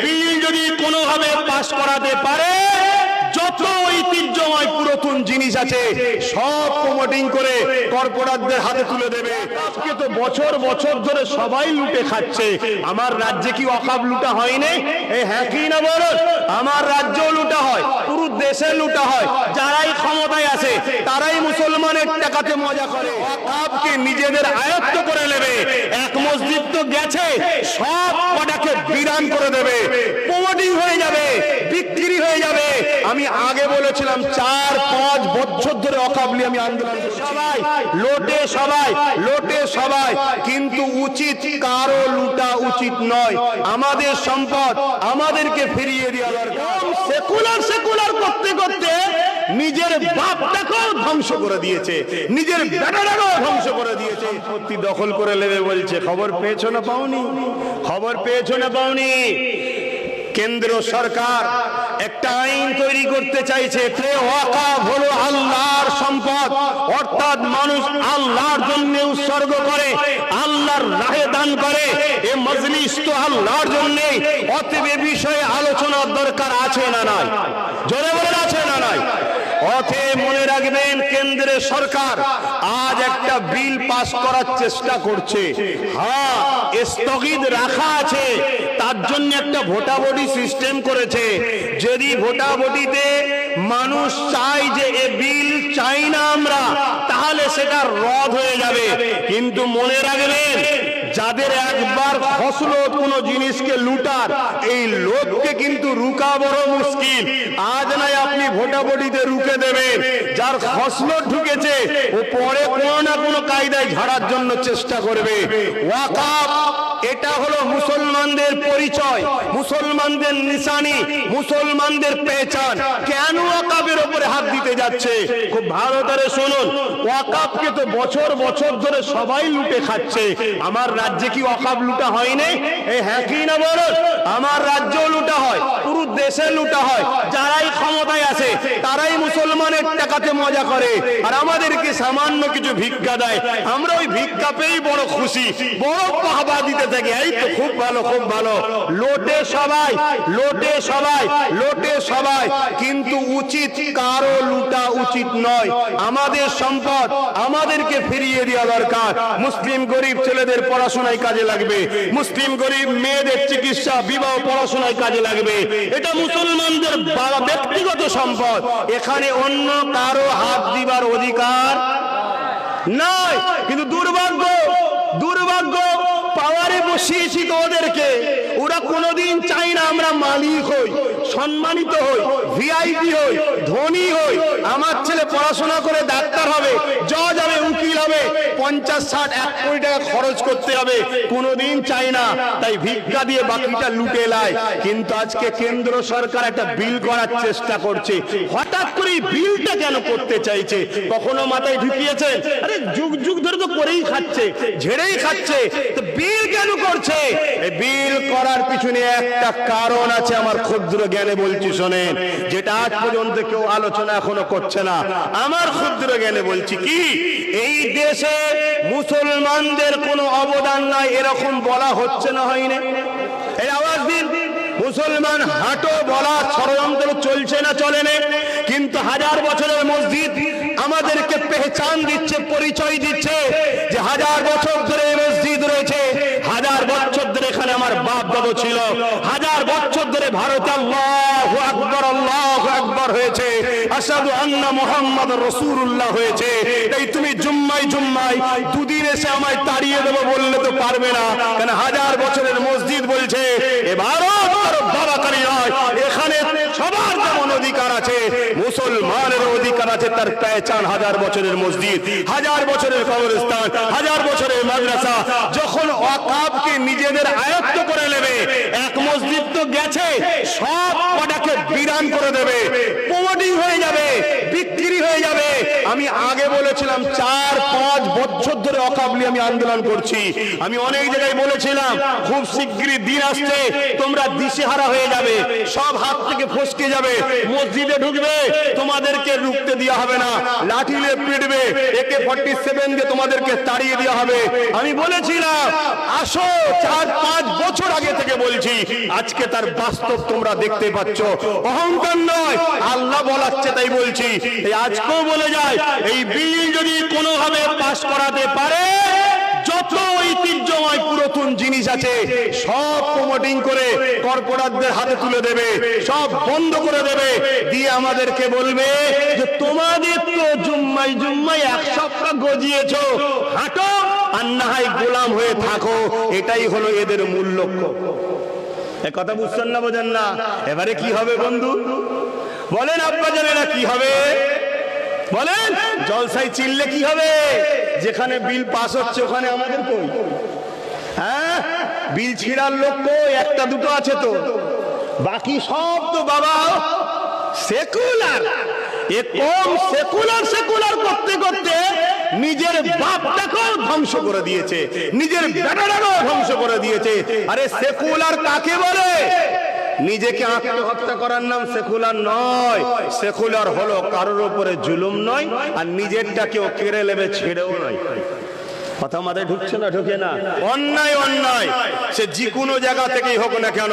বিল যদি কোনোভাবে পাশ করাতে পারে, যত ঐতিহ্যময় পুরাতন জিনিস আছে, সব প্রমোটিং করে কর্পোরেটদের হাতে তুলে দেবে। আজকে তো বছর বছর ধরে সবাই লুটে খাচ্ছে। আমার রাজ্যে কি অকাব লুটা হয়নি? হ্যাঁ কি না বলো? আমার রাজ্যেও লুটা হয়, পুরো দেশে লুটা হয়। যারাই ক্ষমতায় আছে, তারাই মুসলমানের টাকাতে মজা করে। অকাবকে নিজেদের আয়ত্ত করে নেবে। এক মসজিদ তো গেছে, সব কটাকে বিরান করে দেবে প্রমোটিং হয়ে যাবে বিক্রি হয়ে যাবে আমি আগে বলেছিলাম চার পাঁচ বছর ধরে অকাবলি আমি আন্দোলন সবাই লোটে সবাই লোটে সবাই। কিন্তু উচিত কারও লুটা উচিত নয়। আমাদের সম্পদ আমাদেরকে ফিরিয়ে দেওয়া দরকার। সেকুলার সেকুলার করতে করতে নিজের বাপটাকেও ধ্বংস করে দিয়েছে। নিজের বেটাটাকেও ধ্বংস করে দিয়েছে। সম্পত্তি দখল করে নেবে বলছে খবর পেয়েছ না পাওনি? খবর পেয়েছ না পাওনি? কেন্দ্র সরকার একটা আইন তৈরি করতে চাইছে হলো আল্লাহর সম্পদ। অর্থাৎ মানুষ আল্লাহর জন্য উৎসর্গ করে, আল্লাহর রাহে দান করে। এ মজলিস তো আল্লাহর জন্য, অতএব এ বিষয়ে আলোচনার দরকার আছে না নাই? জোরে বলে আছে না নাই? অতএব মনে রাখবেন, কেন্দ্রের সরকার আজ একটা বিল পাস করার চেষ্টা করছে। হ্যাঁ স্থগিত রাখা আছে, তার জন্য একটা ভোটাভুটি সিস্টেম করেছে। যদি ভোটাভুটিতে মানুষ চায় যে এ বিল চাই না আমরা, তাহলে সেটা রদ হয়ে যাবে। কিন্তু মনে রাখবেন, যাদের একবার ফসল কোনো জিনিসকে লুটার, এই লোককে কিন্তু রুকা বড় মুশকিল। আজ নাই আপনি ভোটাভুটিতে রুকে দেবেন। যার ফসল ঢুকেছে, ও পরে কোনো না কোনো কায়দায় ঝাড়ার জন্য চেষ্টা করবে। ওয়াকাফ এটা হলো মুসলমানদের পরিচয়, মুসলমানদের নিশানি, মুসলমানদের পেহচান। কেন ওয়াকাফের উপরে হাত দিতে যাচ্ছে? খুব ভালো করে শুনুন। ওয়াকাফকে তো বছর বছর ধরে সবাই লুটে খাচ্ছে। আমার রাজ্যে কি ওয়াকাফ লুটা হয়নি? এই হ্যাঁ কি না বলুন? আমার রাজ্যেও লুটা হয়, পুরো দেশে লুটা হয়। যারাই ক্ষমতায় আছে তারাই মুসলমানের টাকাতে মজা করে। আর আমাদেরকে সামান্য কিছু ভিক্ষা দেয়। আমরা ওই ভিক্ষা পেয়েই বড় খুশি। বড় পাহবা দিতে থাকি। এই তো খুব ভালো খুব ভালো। লোটে সবাই লোটে সবাই লোটে সবাই। কিন্তু উচিত কারও লুটা উচিত নয়। আমাদের সম্পদ আমাদেরকে ফিরিয়ে দেওয়া দরকার। মুসলিম গরিব ছেলেদের পড়াশোনায় কাজে লাগবে। মুসলিম গরিব মেয়েদের চিকিৎসা, বিবাহ, পড়াশোনায় কাজে লাগবে। এটা মুসলমানদের ব্যক্তিগত সম্পদ। এখানে অন্য কারও হাত দিবার অধিকার নয় কিন্তু দুর্ভাগ্য দুর্ভাগ্য, পাওয়ারে বসিয়েছি তো ওদেরকে। ওরা কোনোদিন চাই না আমরা মালিক হই, সম্মানিত হই ভিআইপি হই, ধনী হই। আমার ছেলে পড়াশোনা করে ডাক্তার হবে, জজ হবে, উকিল হবে, পঞ্চাশ, ষাট, এক কোটি টাকা খরচ করতে হবে, কোনোদিন চাই না। তাই ভিক্ষা দিয়ে বাকিটা লুটে লায় কিন্তু আজকে কেন্দ্র সরকার একটা বিল করার চেষ্টা করছে। হঠাৎ করে বিলটা কেন করতে চাইছে? কখনো মাথায় ঢুকিয়েছেন আরে যুগ যুগ ধরে তো করেই খাচ্ছে, ঝেড়েই খাচ্ছে। তো বিল কেন করছে? বিল করার পিছনে একটা কারণ আছে আমার ক্ষুদ্র জ্ঞানে বলছি, শোনেন। যেটা আজ পর্যন্ত কেউ আলোচনা এখনও করছে না। আমার ক্ষুদ্র জ্ঞানে বলছি কি, এই দেশে মুসলমানদের কোনো অবদান নাই, এরকম বলা হচ্ছে না হয়নি এই আওয়াজ দিন। মুসলমান হাঁটো, বলা, ষড়যন্ত্র চলছে না, চলে না। কিন্তু হাজার বছরের মসজিদ আমাদেরকে পেহচান দিচ্ছে, পরিচয় দিচ্ছে যে হাজার বছর ধরে মসজিদ রয়েছে। হাজার বছর ধরে এখানে আমার বাপ দাদু ছিল। হাজার বছর ধরে ভারত আল্লাহ আকবর, আল্লাহ আসাদু আন্না মোহাম্মদ রসুল্লাহ হয়েছে। তাই তুমি জুম্মাই জুম্মাই দুদিন এসে আমায় তাড়িয়ে দেবো, বললে তো পারবে না। কেন হাজার বছরের মসজিদ বলছে এ মুসলমানের অধিকার আছে তার হাজার বছরের মসজিদ, হাজার বছরের হাজার বছরের মাদ্রাসা, যখন নিজেদের আয়ত্ত করে নেবে, এক মসজিদ তো গেছে, সব কটাকে বিরান করে দেবে। প্রমোটিং হয়ে যাবে। বিক্রি হয়ে যাবে। আমি আগে বলেছিলাম, চার পাঁচ বছর ধরে অকাবলি আমি আন্দোলন করছি। আমি অনেক জায়গায় বলেছিলাম, খুব শিগগিরই দিন আসছে, তোমরা দিশেহারা হয়ে যাবে। সব হাত থেকে ফসকে যাবে। মসজিদে ঢুকবে, তোমাদেরকে রুখতে দেওয়া হবে না। লাঠিলে পিটবে একে ফর্টি সেভেন দিয়ে তোমাদেরকে তাড়িয়ে দেওয়া হবে। আমি বলেছিলাম, আসো, চার পাঁচ বছর আগে থেকে বলছি। আজকে তার বাস্তব তোমরা দেখতে পাচ্ছ। অহংকার নয়, আল্লাহ বলাচ্ছে তাই বলছি। এই আজকেও বলে যায়, এই বিল যদি কোনোভাবে পাশ করাতে পারে, যত ঐতিহ্যময় পুরাতন জিনিস আছে, সব প্রমোটিং করে কর্পোরেটদের হাতে তুলে দেবে, সব বন্ধ করে দেবে। দিয়ে আমাদেরকে বলবে যে, তোমাদের তো জুম্মাই জুম্মাই এক সপ্তাহ গজিয়েছো, হাঁটো আর না হয় গোলাম হয়ে থাকো। এটাই হলো এদের মূল লক্ষ্য। কথা বুঝছেন না বোঝেন না? এবারে কি হবে বন্ধু? বলেন আব্বা জানেরা কি হবে? বলেন জলসাই চিনলে কি হবে? যেখানে বিল পাস হচ্ছে ওখানে আমাদের কই? হ্যাঁ? বিল ছিঁড়ার লোক কই? একটা দুটো আছে তো। বাকি সব তো বাবা সেকুলার। এ সেকুলার সেকুলার করতে করতে নিজের ধ্বংস করে দিয়েছে। ধ্বংস করে দিয়েছে। আরে সেকুলার কাকে বলে? নিজেকে আত্মহত্যা করার নাম সেকুলার নয়। সেকুলার হলো কারোর উপরে জুলুম নয়, আর নিজেরটা কেউ কেড়ে নেবে, ছেড়েও নয়। কথা মাথায় ঢুকছে না, ঢুকে না? অন্যায় অন্যায়। সে যে কোনো জায়গা থেকেই হোক না কেন,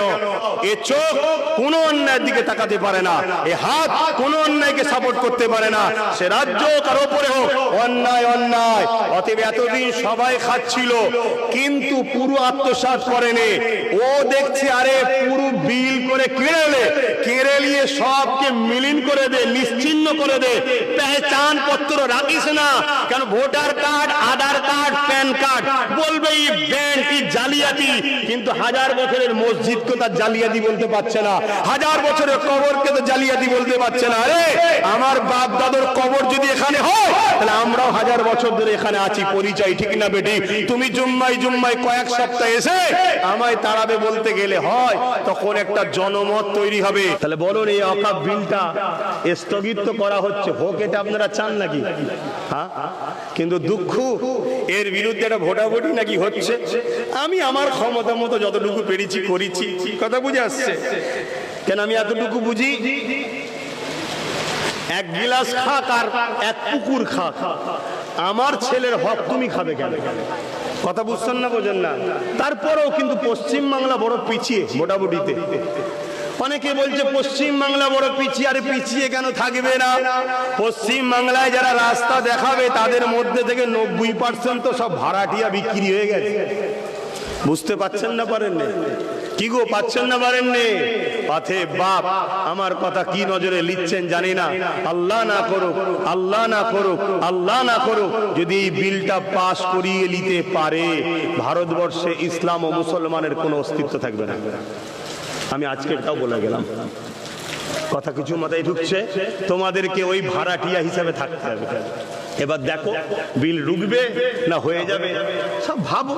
এ চোখ কোনো অন্যায়ের দিকে তাকাতে পারে না, এ হাত কোনো অন্যায়কে সাপোর্ট করতে পারে না, সে রাজ্য কার ওপরে হোক, অন্যায় অন্যায়। অতএব এতদিন সবাই খাচ্ছিল, কিন্তু পুরো আত্মসাৎ করেনি। ও দেখছে, আরে পুরো বিল করে কেড়ে নে, কেড়ে নিয়ে সবকে মিলিন করে দে, নিশ্চিন্ন করে দে। পেহচান পত্র রাখিস না কেন ভোটার কার্ড, আধার কার্ড এই আমরাও হাজার বছর ধরে এখানে আছি। পরিচয় ঠিক না বেটি? তুমি জুম্মাই জুম্মাই কয়েক সপ্তাহ এসে আমায় তাড়াবে বলতে গেলে হয়, তখন একটা জনমত তৈরি হবে। তাহলে বলুন এই অকাপ বিলটা স্থগিত করা হচ্ছে। হোক, এটা আপনারা চান নাকি? হ্যাঁ? কিন্তু দুঃখ এর বিরুদ্ধে একটা ভোটাভুটি নাকি হচ্ছে? আমি আমার ক্ষমতা মতো যতটুকু পেরেছি, করেছি। কথা বুঝে আসছে? কেন আমি এতটুকু বুঝি? এক গিলাস খাক আর এক পুকুর খাক। আমার ছেলের হক তুমি খাবে কেন? কথা বুঝছেন না, বোঝেন না? তারপরেও কিন্তু পশ্চিম বাংলা বড় পিছিয়ে মোটামুটিতে অনেকে বলছে পশ্চিম বাংলা বড় পিছিয়ে, আর পিছিয়ে কেন থাকবে না? পশ্চিম বাংলায় যারা রাস্তা দেখাবে, তাদের মধ্যে থেকে নব্বই পার্সেন্ট তো সব ভাড়াটিয়া বিক্রি হয়ে গেছে। বুঝতে পাচ্ছেন না পারেননি? কি গো, পাচ্ছেন না পারেননি? পাথে বাপ, আমার কথা কি নজরে লিখছেন জানি না। আল্লাহ না করুক, আল্লাহ না করুক, আল্লাহ না করুক, যদি এই বিলটা পাশ করিয়ে নিতে পারে, ভারতবর্ষে ইসলাম ও মুসলমানের কোনো অস্তিত্ব থাকবে না। আমি আজকেরটাও বলে গেলাম। কথা কিছু মাথায় ঢুকছে, তোমাদেরকে ওই ভাড়াটিয়া হিসাবে থাকতে হবে। এবার দেখো, বিল ঢুকবে না হয়ে যাবে? সব ভাবো।